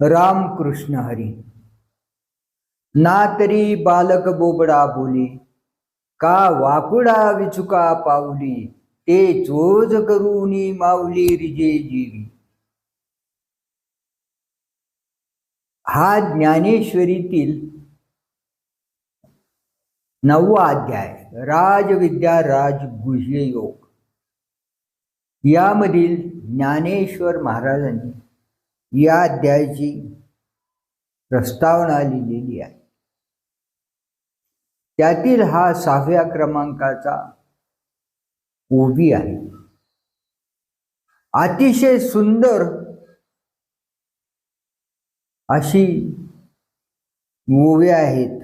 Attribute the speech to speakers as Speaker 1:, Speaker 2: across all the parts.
Speaker 1: रामकृष्ण हरी। ना तरी बालक बोबडा बोले का वाकुडा विचुका पावली ते चोज करूनी माऊली रिजे जीवी। हा ज्ञानेश्वरीतील नववा अध्याय राजविद्या राजगुह्य योग यामधील ज्ञानेश्वर महाराजांनी या अध्यायाची प्रस्तावना लिहिलेली आहे. त्यातील हा सहाव्या क्रमांकाचा ओवी आहे. अतिशय सुंदर अशी ओव्या आहेत.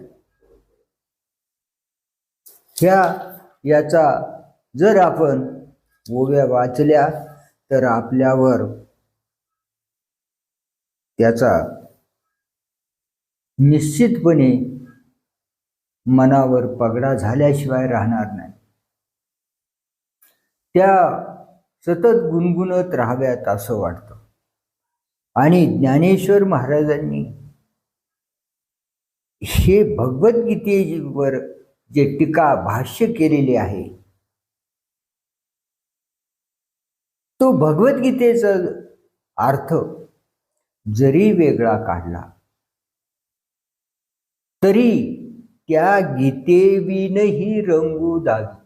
Speaker 1: ह्या याचा जर आपण ओव्या वाचल्या तर आपल्यावर त्याचा निश्चितपणे मनावर पगडा झाल्याशिवाय राहणार नाही. त्या सतत गुणगुणत राहाव्यात असं वाटतं. आणि ज्ञानेश्वर महाराजांनी हे भगवद्गीतेवर जे टीका भाष्य केलेले आहे तो भगवद्गीतेचा अर्थ जरी वेगळा काढला तरी त्या गीतेविनही रंगू दावी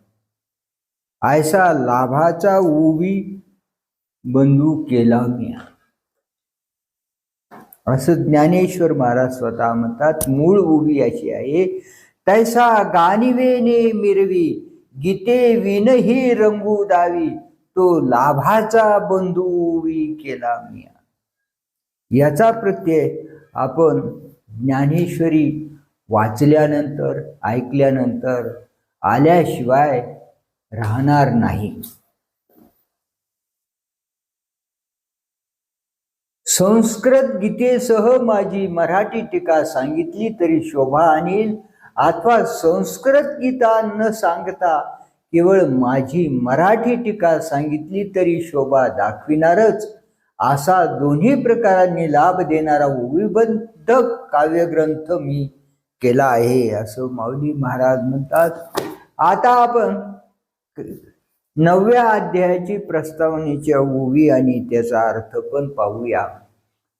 Speaker 1: ऐसा लाभाचा उवी बंधू केला मी असं ज्ञानेश्वर महाराज स्वतः म्हणतात मूळ उभी अशी आहे तैसा गाणिवेने मिरवी गीते विनही रंगू दावी तो लाभाचा बंधू उभी केला मी याचा प्रत्यय आपण ज्ञानेश्वरी वाचल्यानंतर ऐकल्यानंतर आल्याशिवाय राहणार नाही. संस्कृत गीतेसह माझी मराठी टीका सांगितली तरी शोभा आणील अथवा संस्कृत गीता न सांगता केवळ माझी मराठी टीका सांगितली तरी शोभा दाखविणारच. असा दोन्ही प्रकारांनी लाभ देणारा विबंध काव्यग्रंथ मी केला आहे असं माऊली महाराज म्हणतात. आता आपण नवव्या अध्यायाची प्रस्तावनेच्या ओवी आणि त्याचा अर्थ पण पाहूया.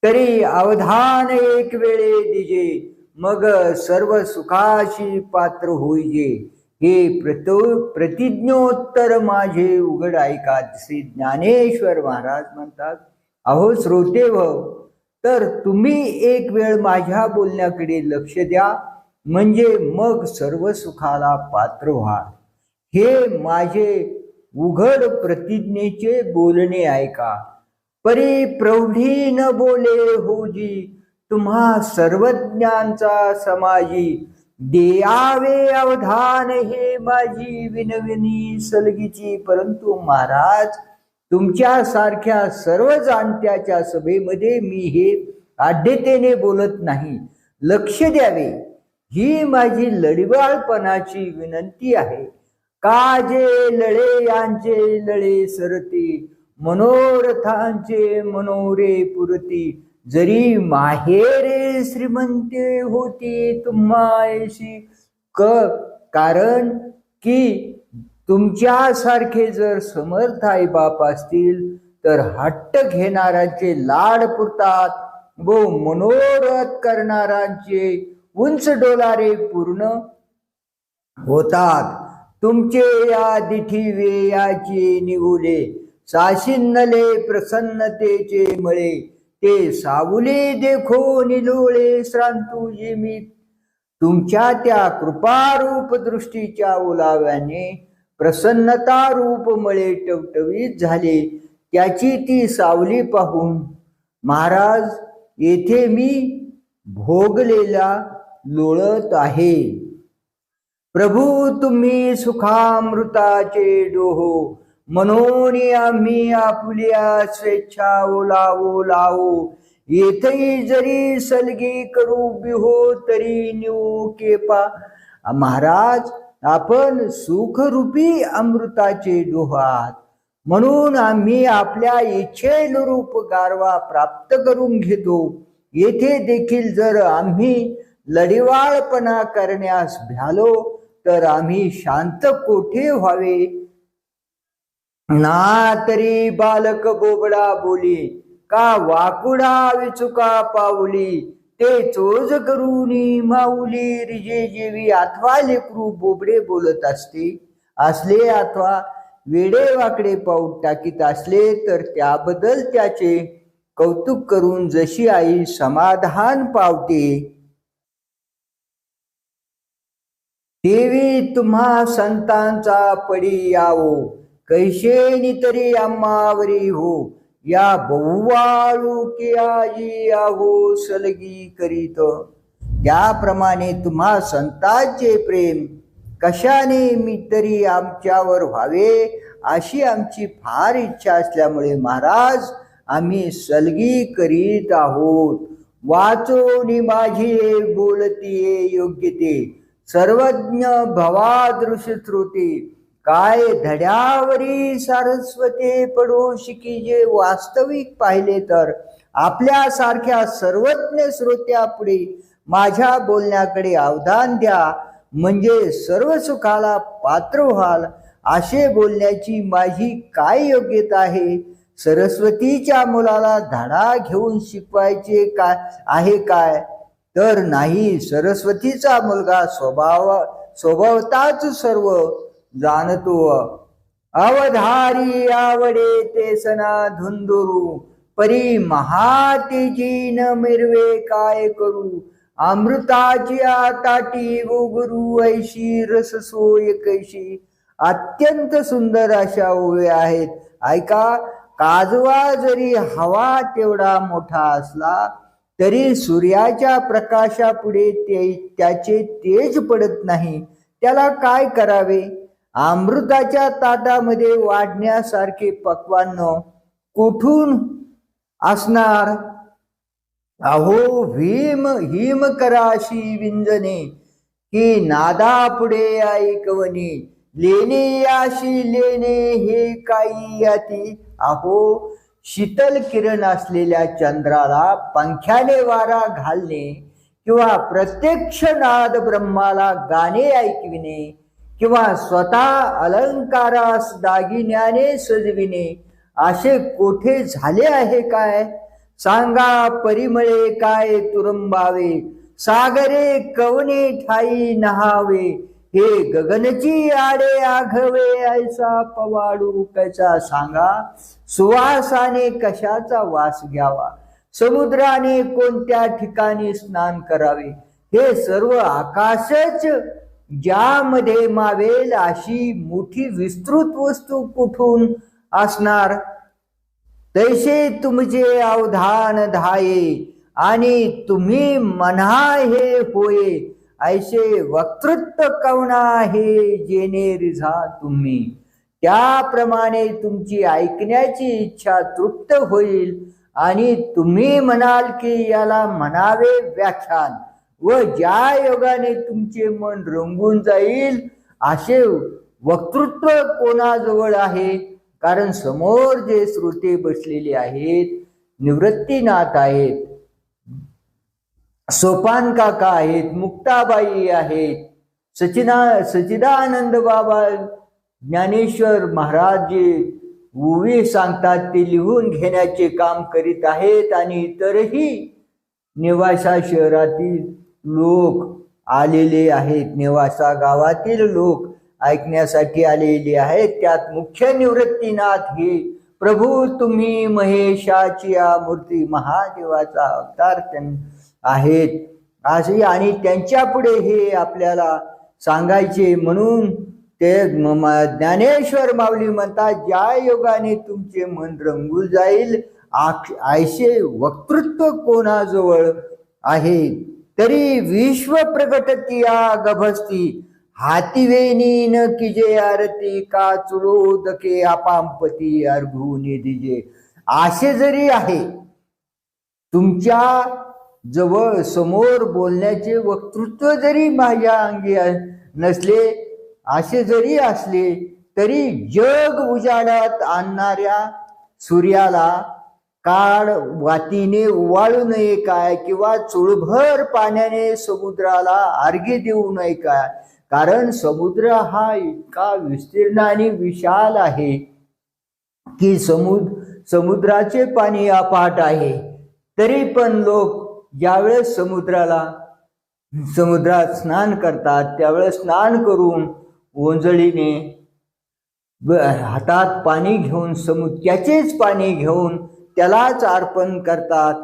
Speaker 1: तरी अवधान एक वेळे दिजे मग सर्व सुखाशी पात्र होईजे. हे प्रतो प्रतिज्ञोत्तर माझे उघड ऐका श्री ज्ञानेश्वर महाराज म्हणतात. अहो श्रोते व तर तुम्ही एक वेळ माझ्या बोलण्याकडे लक्ष द्या. म्हणजे मग सर्व सुखाला पात्र व्हा हे माझे उघड प्रतिज्ञेचे बोलणे ऐका परी प्रौढी न बोले होजी तुम्हा सर्वज्ञांचा समाजी. देयावे अवधान हे माझी विनविनी सलगीची. परंतु महाराज तुमच्यासारख्या सर्व जाणत्याच्या सभेमध्ये मी हे आढ्यतेने बोलत नाही. लक्ष द्यावे. ही माझी लढिवाळपणाची विनंती आहे. का जे लळे यांचे लळे सरते मनोरथांचे मनोरे पुरती जरी माहेरे श्रीमंते होती तुम्हाशी. क कारण की तुमच्यासारखे जर समर्थ आई बाप असतील तर हट्ट घेणाऱ्यांचे लाड पुरतात. व मनोरथ करणाऱ्यांचे उंच डोलारे पूर्ण होतात. तुमचे या दिठी वेयाचे निवुले साशिन्नले प्रसन्नतेचे मळे. ते सावुले देखो निलोळे श्रांतू मी तुमच्या त्या कृपारूप दृष्टीच्या ओलाव्याने प्रसन्नता रूप मळे टवटवीत झाले. त्याची ती सावली पाहून महाराज येथे मी भोगलेला लोळत आहे. प्रभू तुम्ही सुखामृताचे डोहो. म्हणून आम्ही आपुल्या स्वेच्छा ओलावो लावो. येथही जरी सलगी करू बिहो तरी निऊ केपा. महाराज आपण सुखरूपी अमृताचे डोहात म्हणून आम्ही आपल्या इच्छेनुरूप गारवा प्राप्त करून घेतो. येथे देखील जर आम्ही लढिवाळपणा करण्यास भ्यालो तर आम्ही शांत कोठे व्हावे? ना तरी बालक बोबडा बोली का वाकुडा विचुका पावली? ते चोज करूनी माऊली रिजे जेवी अथवा लेकरू बोबडे बोलत असते. असले अथवा वेडे वाकडे पाऊल टाकीत असले तर त्याबद्दल त्याचे कौतुक करून जशी आई समाधान पावते. देवी तुम्हा संतांचा पडी यावो. कैशेनी तरी अम्मावरी हो. या बहुवाळू आजी आहो सलगी करीत. त्याप्रमाणे तुम्हा संतांचे प्रेम कशाने मी तरी आमच्यावर व्हावे अशी आमची फार इच्छा असल्यामुळे महाराज आम्ही सलगी करीत आहोत. वाचोनी माझी हे बोलतीये योग्य ते. सर्वज्ञ भवादृश श्रुती काय धड्यावरी सारस्वते पडू शिकी जे वास्तविक पाहिले तर आपल्यासारख्या सर्वज्ञ श्रोत्यापुढे माझ्या बोलण्याकडे अवधान द्या. म्हणजे सर्व सुखाला पात्र व्हाल. असे बोलण्याची माझी काय योग्यता आहे? सरस्वतीच्या मुलाला धडा घेऊन शिकवायचे काय आहे काय? तर नाही सरस्वतीचा मुलगा स्वभाव स्वभावताच सर्व जाणतो. अवधारी आवडे ते सना धुंदुरू परी महातेजी न मिरवे काय करू? अमृताची ताटी गुरु ऐशी रस सोय कैशी? अत्यंत सुंदर अशा ओव्या आहेत. ऐका काजवा जरी हवा तेवढा मोठा असला तरी सूर्याच्या प्रकाशापुढे ते त्याचे तेज पडत नाही. त्याला काय करावे? अमृताच्या ताटामध्ये वाढण्यासारखे पक्वान्न कुठून असणार? अहो भीम हिम कराशी विंजने. ही नादा पुढे ऐकवणे. लेणे याशी लेणे हे काही याती अहो शीतल किरण असलेल्या चंद्राला पंख्याने वारा घालणे किंवा प्रत्यक्ष नाद ब्रह्माला गाणे ऐकविणे. किंवा स्वतः अलंकारास दागिन्याने सजविणे असे कोठे झाले आहे काय? सांगा परिमळे काय तुरंबावे सागरे कवने ठाई नहावे हे गगनची आडे आघवे ऐसा पवाडू कैसा सांगा? सुवासाने कशाचा वास घ्यावा? समुद्राने कोणत्या ठिकाणी स्नान करावे? हे सर्व आकाशच ज्यामध्ये मावेल अशी मोठी विस्तृत वस्तू कुठून असणार? तैसे तुमचे अवधान धाये आणि तुम्ही म्हणा हे होय. ऐसे वक्तृत्व कवना हे जेने रिझा तुम्ही. त्याप्रमाणे तुमची ऐकण्याची इच्छा तृप्त होईल आणि तुम्ही म्हणाल की याला म्हणावे व्याख्यान. व ज्या योगाने तुमचे मन रंगून जाईल असे वक्तृत्व कोणाजवळ आहे? कारण समोर जे श्रोते बसलेले आहेत निवृत्तीनाथ आहेत सोपान काका आहेत मुक्ताबाई आहेत सचिना सचिदानंद बाबा ज्ञानेश्वर महाराज जे उवी सांगतात ते लिहून घेण्याचे काम करीत आहेत आणि इतरही निवासा शहरातील लोक आलेले आहेत. नेवासा गावातील लोक ऐकण्यासाठी आलेले आहेत. त्यात मुख्य निवृत्तीनाथ हे. प्रभू तुम्ही महेशाची या मूर्ती महादेवाचा अवतार आहेत. असे आणि त्यांच्या पुढे हे आपल्याला सांगायचे म्हणून ते ज्ञानेश्वर माऊली म्हणतात ज्या योगाने तुमचे मन रंगून जाईल आयसे वक्तृत्व कोणाजवळ आहे? तरी विश्व प्रगटतिया गभस्ती हातीवेनी न किजे आरती का चुलोदके आपांपती अर्घुनी दिजे असे जरी आहे तुमच्या जवळ समोर बोलण्याचे वक्तृत्व जरी माझ्या अंगी नसले असे जरी असले तरी जग उजाडात आणणाऱ्या सूर्याला काळ वातीने उवाळू नये काय किंवा चुळभर पाण्याने समुद्राला आर्गी देऊ नये काय? कारण समुद्र हा इतका विस्तीर्ण आणि विशाल आहे की समुद्र समुद्राचे पाणी अपाट आहे. तरी पण लोक ज्यावेळेस समुद्राला समुद्रात स्नान करतात त्यावेळेस स्नान करून ओंजळीने हातात पाणी घेऊन समु त्याचेच पाणी घेऊन त्यालाच अर्पण करतात.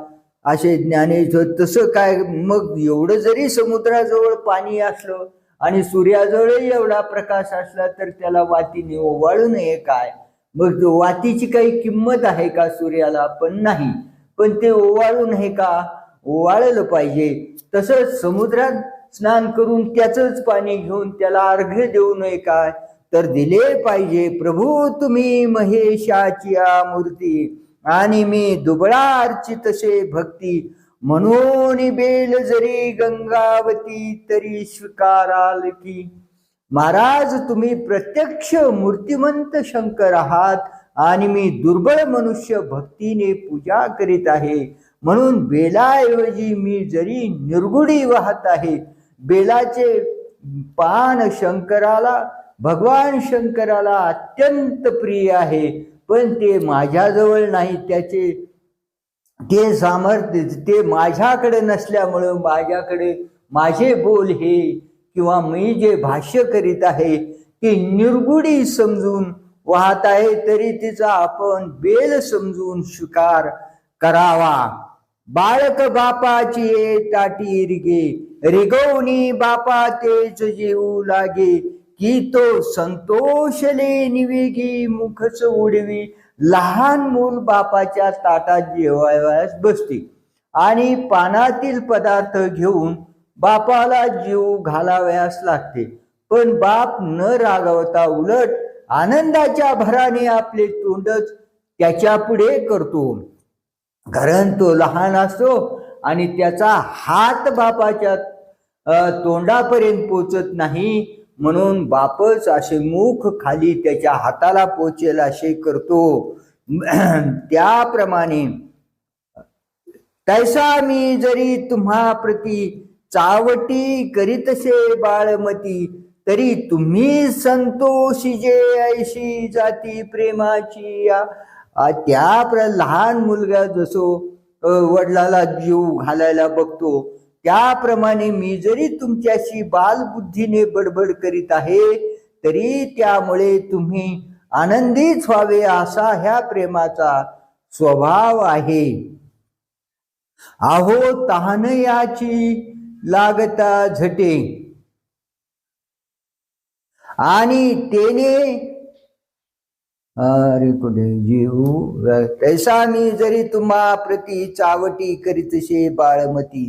Speaker 1: असे ज्ञानेश्वर तसं काय? मग एवढं जरी समुद्राजवळ पाणी असलं आणि सूर्याजवळही एवढा प्रकाश असला तर त्याला वातीने ओवाळू नये काय? मग वातीची काही किंमत आहे का सूर्याला? पण नाही. पण ते ओवाळू नये का? ओवाळलं पाहिजे. तसंच समुद्रात स्नान करून त्याचंच पाणी घेऊन त्याला अर्घ्य देऊ नये काय? तर दिले पाहिजे. प्रभू तुम्ही महेशाची या मूर्ती. आणि मी दुबळा अर्चितसे भक्ती म्हणून बेल जरी गंगावती तरी स्वीकाराल की. महाराज तुम्ही प्रत्यक्ष मूर्तिमंत शंकर आहात आणि मी दुर्बळ मनुष्य भक्तीने पूजा करीत आहे. म्हणून बेलाऐवजी मी जरी निर्गुडी वाहत आहे बेलाचे पान शंकराला भगवान शंकराला अत्यंत प्रिय आहे. पण ते माझ्याजवळ नाही त्याचे ते सामर्थ्य ते माझ्याकडे नसल्यामुळं माझ्याकडे माझे बोल हे किंवा मी जे भाष्य करीत आहे ते निर्गुडी समजून वाहत आहे तरी तिचा आपण बेल समजून स्वीकार करावा. बाळक बापाची ये ताटी रिगे रिगवणी बापा तेच जेऊ लागे. की तो संतोषले निवेगी मुखच उडवी. लहान मूल बापाच्या ताटात जेवायस बसते. आणि पानातील पदार्थ घेऊन बापाला जीव घालावयास लागते. पण बाप न रागवता उलट आनंदाच्या भराने आपले तोंडच त्याच्या पुढे करतो. कारण तो लहान असतो आणि त्याचा हात बापाच्या तोंडापर्यंत पोचत नाही. म्हणून बापच असे मुख खाली त्याच्या हाताला पोचेल असे करतो. त्याप्रमाणे तैसा मी जरी तुम्हा प्रती चावटी करीतसे बाळमती तरी तुम्ही संतोषी जे ऐशी जाती प्रेमाची त्या लहान मुलगा जसो वडिलाला जीव घालायला बघतो त्याप्रमाणे मी जरी तुमच्याशी बालबुद्धीने बडबड करीत आहे तरी त्यामुळे तुम्ही आनंदीच व्हावे असा ह्या प्रेमाचा स्वभाव आहे. आहो तहान याची लागता झटे. आणि तेने अरे कुठे जीव तैसा मी जरी तुम्हा प्रती चावटी करीतशे बाळमती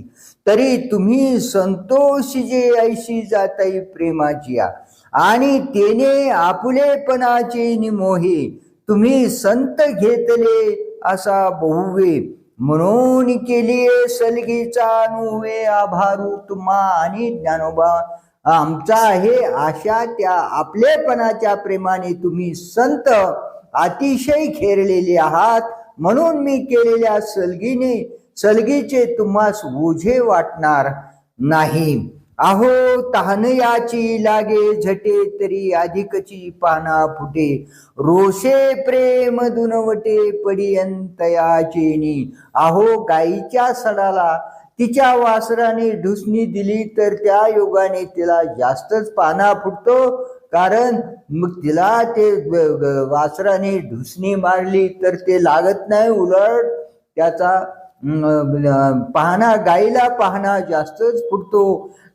Speaker 1: तरी तुम्ही संतोष जे ऐशी जाताई प्रेमाची या. आणि तेने आपुलेपणाचे निमोहे तुम्ही संत घेतले असा बहुवे म्हणून केली सलगीचा नुवे आभारू तुम्हा आणि ज्ञानोबा आमचा आहे अशा त्या आपलेपणाच्या प्रेमाने तुम्ही संत अतिशय खेरलेले आहात. म्हणून मी केलेल्या सलगीने सलगीचे तुम्हास ओझे वाटणार नाही. अहो तहानयाची लागे झटे तरी अधिकची पाना फुटे. रोषे प्रेम दुनवटे पडियंतयाचेनी अहो गाईच्या सडाला तिच्या वासराने ढुसणी दिली तर त्या योगाने तिला जास्तच पाना फुटतो. कारण मग तिला ते वासराने ढुसणी मारली तर ते लागत नाही उलट. त्याचा पाहणा गाईला पाहणा जास्तच फुटतो.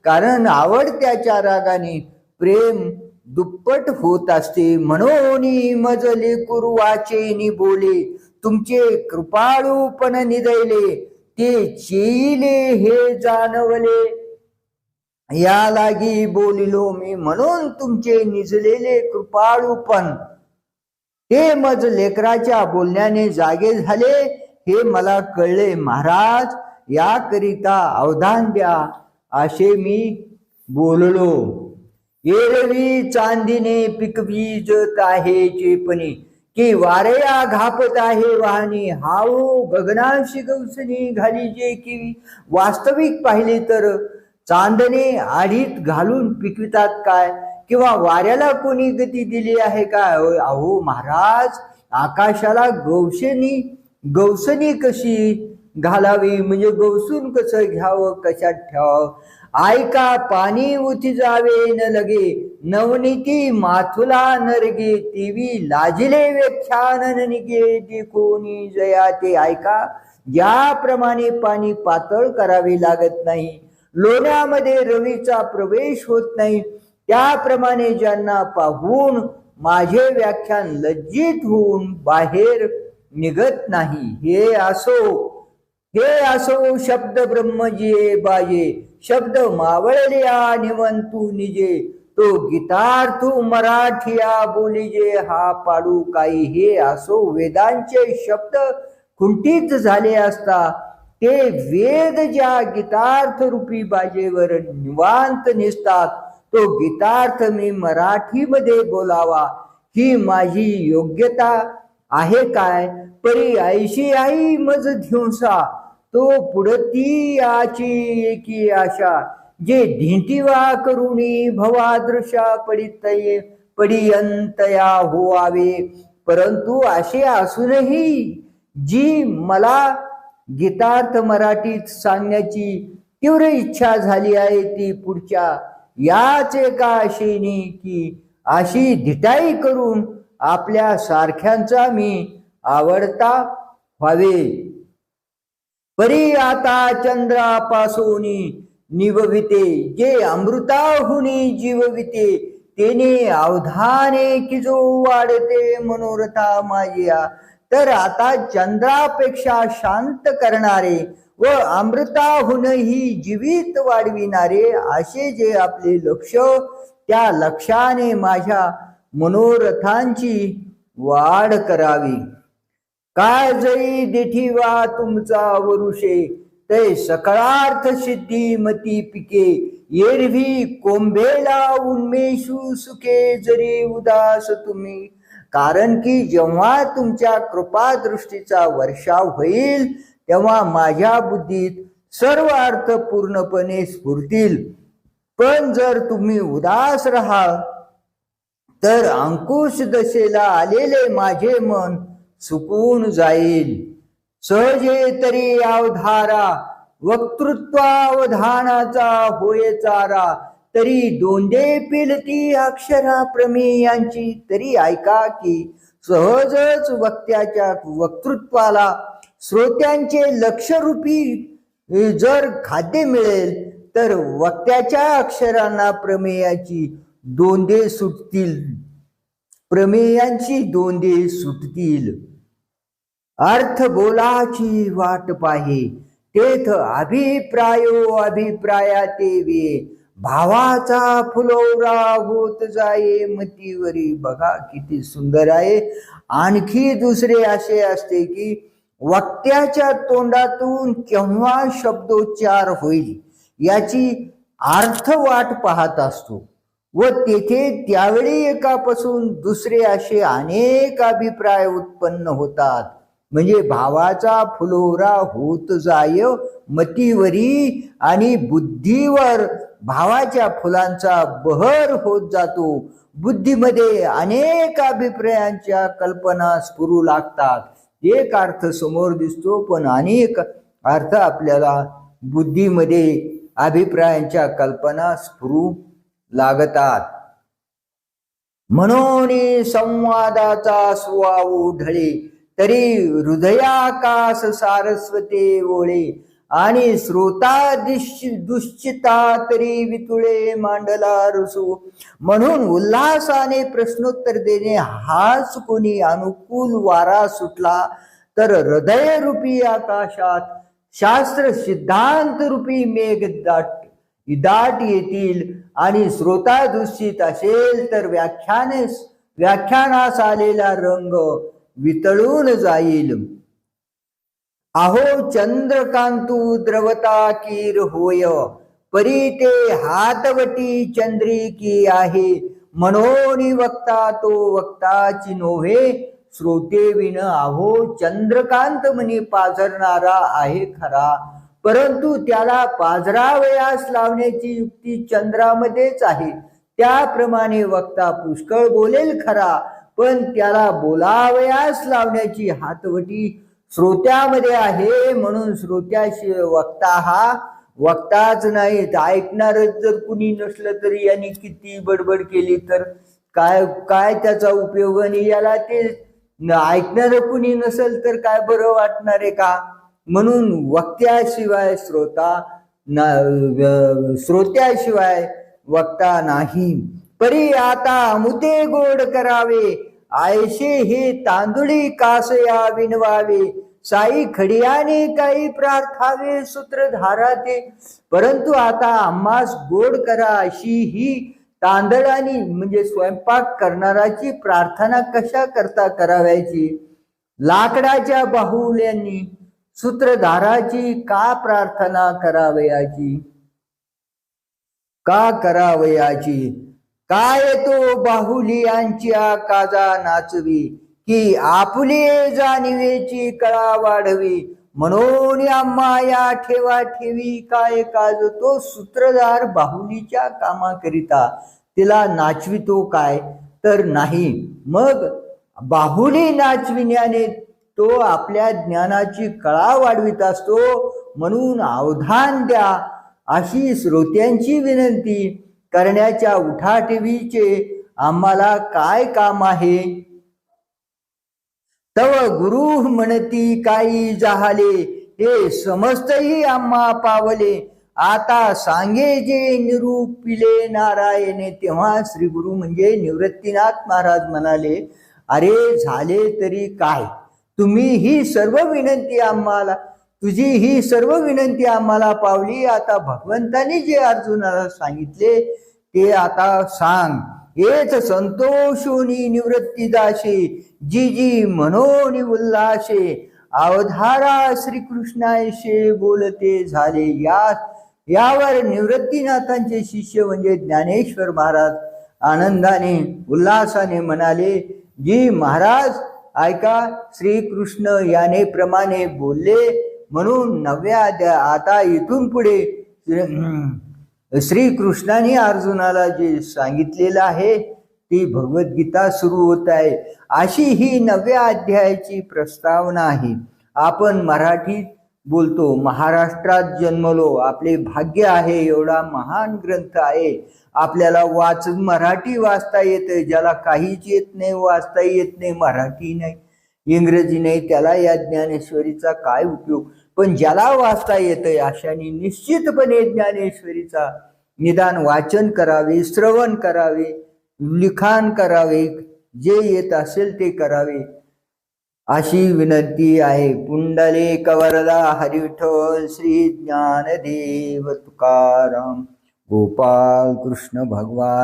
Speaker 1: कारण आवडत्याच्या रागाने प्रेम दुप्पट होत असते. म्हणून मजले कुरुवाचे नि बोले तुमचे कृपाळूपण निदैले ते चेईले हे जाणवले. या लागी बोलिलो मी म्हणून तुमचे निजलेले कृपाळूपण ते मज लेकराच्या बोलण्याने जागे झाले हे मला कळले महाराज याकरिता अवधान द्या असे मी बोललो. एरवी चांदीने पिकवी जत आहे चेपणी. की वारया घापत आहे वाहनी. हाऊ गगनाशी गवसनी घाली जे की वास्तविक पाहिले तर चांदणे आडीत घालून पिकवितात काय? किंवा वाऱ्याला कोणी गती दिली आहे काय? अहो महाराज आकाशाला गवशनी गवसनी कशी घालावी? म्हणजे गवसून कसं घ्यावं? कशात ठेवावं? ऐका पाणी उथी जावे न लगे. नवनीती माथुला नरगे तिवी लाजले व्याख्यान निगे कोणी जया ते ऐका? याप्रमाणे पाणी पातळ करावे लागत नाही. लोण्यामध्ये रवीचा प्रवेश होत नाही. त्याप्रमाणे ज्यांना पाहून माझे व्याख्यान लज्जित होऊन बाहेर निघत नाही. हे असो हे असो शब्द ब्रह्मजिये बाजे शब्द मावळल्या निवंतू निजे. तो गीतार्थू मराठिया बोलिजे हा पाडू काही हे असो वेदांचे शब्द खुंटीत झाले असता ते वेद ज्या गीतार्थ रूपी बाजेवर निवांत निसतात तो गीतार्थ मी मराठीमध्ये बोलावा ही माझी योग्यता आहे काय? परी ऐशी आई मज धिवसा तो पुढती याची एकी आशा जे धिंटिवा करुणी भवादृशा पडितये पडियंतया होवावे. परंतु असे असूनही जी मला गीतार्थ मराठीत सांगण्याची तीव्र इच्छा झाली आहे ती पुढच्या याच एका आशेने की अशी धिटाई करून आपल्या सारख्यांचा मी आवडता व्हावे. परी आता चंद्रापासून निवविते जे अमृताहुनी जीवविते तेने अवधाने कि जो वाढते मनोरथा माझिया तर आता चंद्रापेक्षा शांत करणारे व अमृताहूनही जीवित वाढविणारे असे जे आपले लक्ष त्या लक्षाने माझ्या मनोरथांची वाढ करावी. काय जरी दिठीवा तुमचा वरुषे ते सकळार्थ सिद्धी मती पिके. एरवी कोंबेला उन्मेषू सुखे जरी उदास तुम्ही. कारण की जेव्हा तुमच्या कृपा दृष्टीचा वर्षाव होईल तेव्हा माझ्या बुद्धीत सर्व अर्थ पूर्णपणे स्फुरतील. पण जर तुम्ही उदास राहाल तर अंकुश दशेला आलेले माझे मन सुकून जाईल. सहजे तरी अवधारा वक्तृत्वावधानाचा होय चारा. तरी दोंदे पिलती अक्षरा प्रमेयांची तरी ऐका की सहजच वक्त्याच्या वक्तृत्वाला श्रोत्यांचे लक्षरूपी जर खाद्य मिळेल तर वक्त्याच्या अक्षरांना प्रमेयाची दोंदे सुटतील. प्रमेयांची दोंदे सुटतील. अर्थ बोलाची वाट पाहे. तेथ अभिप्रायो अभिप्राया ते वे भावाचा फुलोरा होत जाये. मतीवरी बघा किती सुंदर आहे. आणखी दुसरे असे असते की वक्त्याच्या तोंडातून केव्हा शब्दोच्चार होईल याची अर्थ वाट पाहत असतो. व तेथे त्यावेळी एकापासून दुसरे असे अनेक अभिप्राय उत्पन्न होतात. म्हणजे भावाचा फुलोरा होत जाय मतीवरी आणि बुद्धीवर भावाच्या फुलांचा बहर होत जातो. बुद्धीमध्ये अनेक अभिप्रायांच्या कल्पना स्फुरू लागतात. एक अर्थ समोर दिसतो पण अनेक अर्थ आपल्याला बुद्धीमध्ये अभिप्रायांच्या कल्पना स्फुरू लागतात. म्हणून संवादाचा सुवाऊ ढळे. तरी हृदयाकाश सारस्वते ओळे आणि श्रोता दुश्चिता तरी वितुळे मांडला रुसू म्हणून उल्हासाने प्रश्नोत्तर देणे हाच कोणी अनुकूल वारा सुटला तर हृदय रूपी आकाशात शास्त्र सिद्धांत रूपी मेघ दाट दाट येतील आणि श्रोता दुश्चित असेल तर व्याख्याने व्याख्यानास आलेला रंग वितळून जाईल अहो चंद्रकांतू द्रवता कीर होय परी ते हातवटी चंद्रिकी आहे म्हणून वक्ता तो वक्ताची नोहे श्रोते विन आहो चंद्रकांत म्हणे पाझरणारा आहे खरा परंतु त्याला पाझरावयास लावण्याची युक्ती चंद्रामध्येच आहे त्याप्रमाणे वक्ता पुष्कळ बोलेल खरा पण त्याला बोलावयास लावण्याची हातवटी श्रोत्यामध्ये आहे म्हणून श्रोत्याशी वक्ता हा वक्ताच नाही ऐकणारच जर कुणी नसलं तरी यांनी किती बडबड केली तर काय काय त्याचा उपयोग? आणि याला ते ऐकणार कुणी नसेल तर काय बरं वाटणार आहे का? म्हणून वक्त्याशिवाय श्रोता ना श्रोत्याशिवाय वक्ता नाही. परी आता मुते गोड करावे. आयशे हे तांदुळी कासया विनवावी. साई खडियाने काही प्रार्थावे सूत्रधाराते. परंतु आता आम्हास गोड करा अशी ही तांदळानी म्हणजे स्वयंपाक करणाराची प्रार्थना कशा करता करावयाची? लाकडाच्या बाहुल्यांनी सूत्रधाराची का प्रार्थना करावयाची? का करावयाची? काय तो बाहुलियांच्या काजा नाचवी की आपली जाणीवेची कळा वाढवी? म्हणून आम्हा या ठेवा ठेवी काय काज तो सूत्रधार बाहुलीच्या कामाकरिता? तिला नाचवितो काय? तर नाही. मग बाहुली नाचविण्याने तो आपल्या ज्ञानाची कळा वाढवित असतो. म्हणून अवधान द्या. अशी श्रोत्यांची विनंती. करण्याच्या उठाठेवीचे आम्हाला काय काम आहे? तव गुरु म्हणती काही जाहले हे समस्तही आम्हा पावले. आता सांगे जे निरूपिले नारायणे तेव्हा श्री गुरु म्हणजे निवृत्तीनाथ महाराज म्हणाले अरे झाले तरी काय? तुम्ही ही सर्व विनंती आम्हाला तुझी ही सर्व विनंती आम्हाला पावली. आता भगवंताने जे अर्जुनाला सांगितले ते आता सांग. हेच संतोषोनी निवृत्ती दाशे जी जी मनोनी उल्हाशे अवधारा श्रीकृष्णाशे बोलते झाले या यावर निवृत्तीनाथांचे शिष्य म्हणजे ज्ञानेश्वर महाराज आनंदाने उल्हासाने म्हणाले जी महाराज ऐका श्रीकृष्ण याने प्रमाणे बोलले म्हणून नव्या आता इथून पुढे श्रीकृष्णाने अर्जुनाला जे सांगितलेलं आहे ती भगवद्गीता सुरू होत आहे. अशी ही नव्या अध्यायाची प्रस्तावना आहे. आपण मराठीत बोलतो महाराष्ट्रात जन्मलो आपले भाग्य आहे एवढा महान ग्रंथ आहे. आपल्याला वाच मराठी वाचता येते ज्याला काहीच येत नाही वाचता येत नाही मराठी नाही. इंग्रजी त्याला या ज्ञानेश्वरीचा काय उपयोग? पण ज्याला वाचता येतंय अशाने निश्चितपणे ज्ञानेश्वरीचा निदान वाचन करावे श्रवण करावे लिखाण करावे जे येत असेल ते करावे. अशी विनंती आहे. पुंडले कवरदा हरिठोल श्री ज्ञानदेव तुकाराम. गोपाल कृष्ण भगवान.